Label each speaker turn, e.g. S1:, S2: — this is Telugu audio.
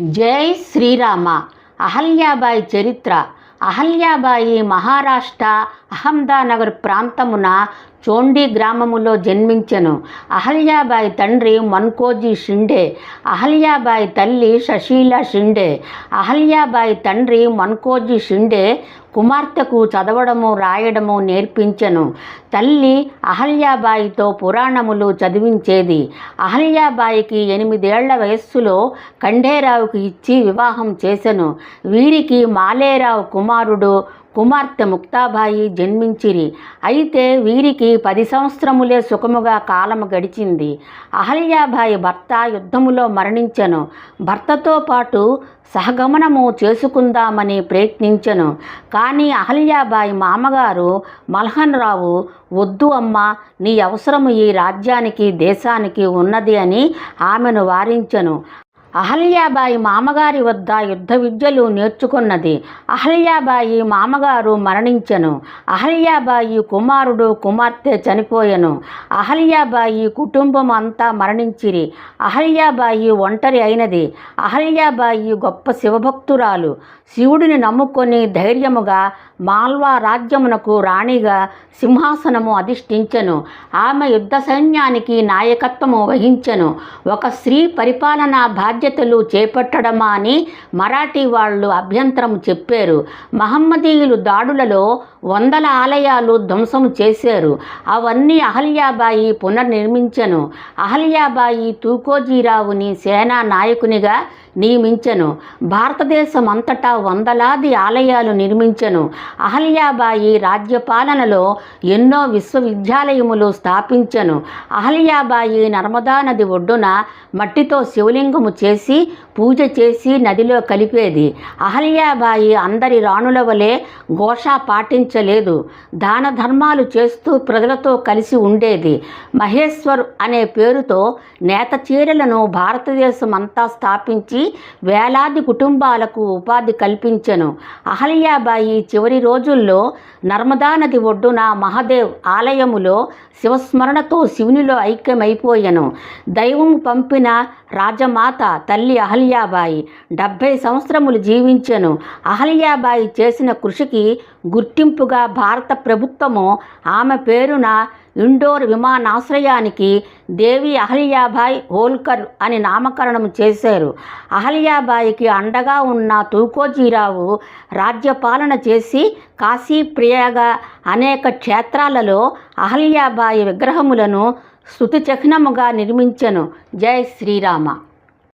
S1: జై శ్రీరామ. అహల్యాబాయి చరిత్ర. అహల్యాబాయి మహారాష్ట్ర అహ్మదానగర్ ప్రాంతమున చోండి గ్రామములో జన్మించెను. అహల్యాబాయి తండ్రి మన్కోజీ షిండే. అహల్యాబాయి తల్లి షషీల షిండే. అహల్యాబాయి తండ్రి మన్కోజీ షిండే కుమార్తెకు చదవడము రాయడము నేర్పించెను. తల్లి అహల్యాబాయితో పురాణములు చదివించేది. అహల్యాబాయికి ఎనిమిదేళ్ళ వయస్సులో ఖండేరావుకి ఇచ్చి వివాహం చేసెను. వీరికి మాలేరావు కుమారుడు కుమార్తె ముక్తాబాయి జన్మించిరి. అయితే వీరికి పది సంవత్సరములే సుఖముగా కాలము గడిచింది. అహల్యాబాయి భర్త యుద్ధములో మరణించెను. భర్తతో పాటు సహగమనము చేసుకుందామని ప్రయత్నించెను. కానీ అహల్యాబాయి మామగారు మల్హన్ రావు వద్దు అమ్మ నీ అవసరము ఈ రాజ్యానికి దేశానికి ఉన్నది అని ఆమెను వారించెను. అహల్యాబాయి మామగారి వద్ద యుద్ధ విద్యలు నేర్చుకున్నది. అహల్యాబాయి మామగారు మరణించెను. అహల్యాబాయి కుమారుడు కుమార్తె చనిపోయెను. అహల్యాబాయి కుటుంబం అంతా మరణించిరి. అహల్యాబాయి ఒంటరి అయినది. అహల్యాబాయి గొప్ప శివభక్తురాలు. శివుడిని నమ్ముకొని ధైర్యముగా మాల్వా రాజ్యమునకు రాణిగా సింహాసనము అధిష్ఠించెను. ఆమె యుద్ధ సైన్యానికి నాయకత్వము వహించెను. ఒక స్త్రీ పరిపాలనా బాధ్యతలు చేపట్టడమా అని మరాఠీ వాళ్ళు అభ్యంతరం చెప్పారు. మహమ్మదీయులు దాడులలో వందల ఆలయాలు ధ్వంసం చేశారు. అవన్నీ అహల్యాబాయి పునర్నిర్మించను. అహల్యాబాయి తూకోజీరావుని సేనా నాయకునిగా నియమించెను. భారతదేశం అంతటా వందలాది ఆలయాలు నిర్మించెను. అహల్యాబాయి రాజ్యపాలనలో ఎన్నో విశ్వవిద్యాలయములు స్థాపించెను. అహల్యాబాయి నర్మదా నది ఒడ్డున మట్టితో శివలింగము చేసి పూజ చేసి నదిలో కలిపేది. అహల్యాబాయి అందరి రాణుల వలె ఘోష పాటించలేదు. దాన ధర్మాలు చేస్తూ ప్రజలతో కలిసి ఉండేది. మహేశ్వర్ అనే పేరుతో నేత చీరలను భారతదేశం అంతా స్థాపించి వేలాది కుటుంబాలకు ఉపాధి కల్పించెను. అహల్యాబాయి చివరి రోజుల్లో నర్మదా నది ఒడ్డున మహదేవ్ ఆలయములో శివస్మరణతో శివునిలో ఐక్యమైపోయెను. దైవం పంపిన రాజమాత తల్లి అహల్యాబాయి డెబ్భై సంవత్సరములు జీవించెను. అహల్యాబాయి చేసిన కృషికి గుర్తింపుగా భారత ప్రభుత్వము ఆమె పేరున ఇండోర్ విమానాశ్రయానికి దేవి అహల్యాబాయ్ హోల్కర్ అని నామకరణం చేశారు. అహల్యాబాయికి అండగా ఉన్న తూకోజీరావు రాజ్యపాలన చేసి కాశీ ప్రియాగ అనేక క్షేత్రాలలో అహల్యాబాయి విగ్రహములను స్తుతి చిహ్నముగా నిర్మించెను. జై శ్రీరామ.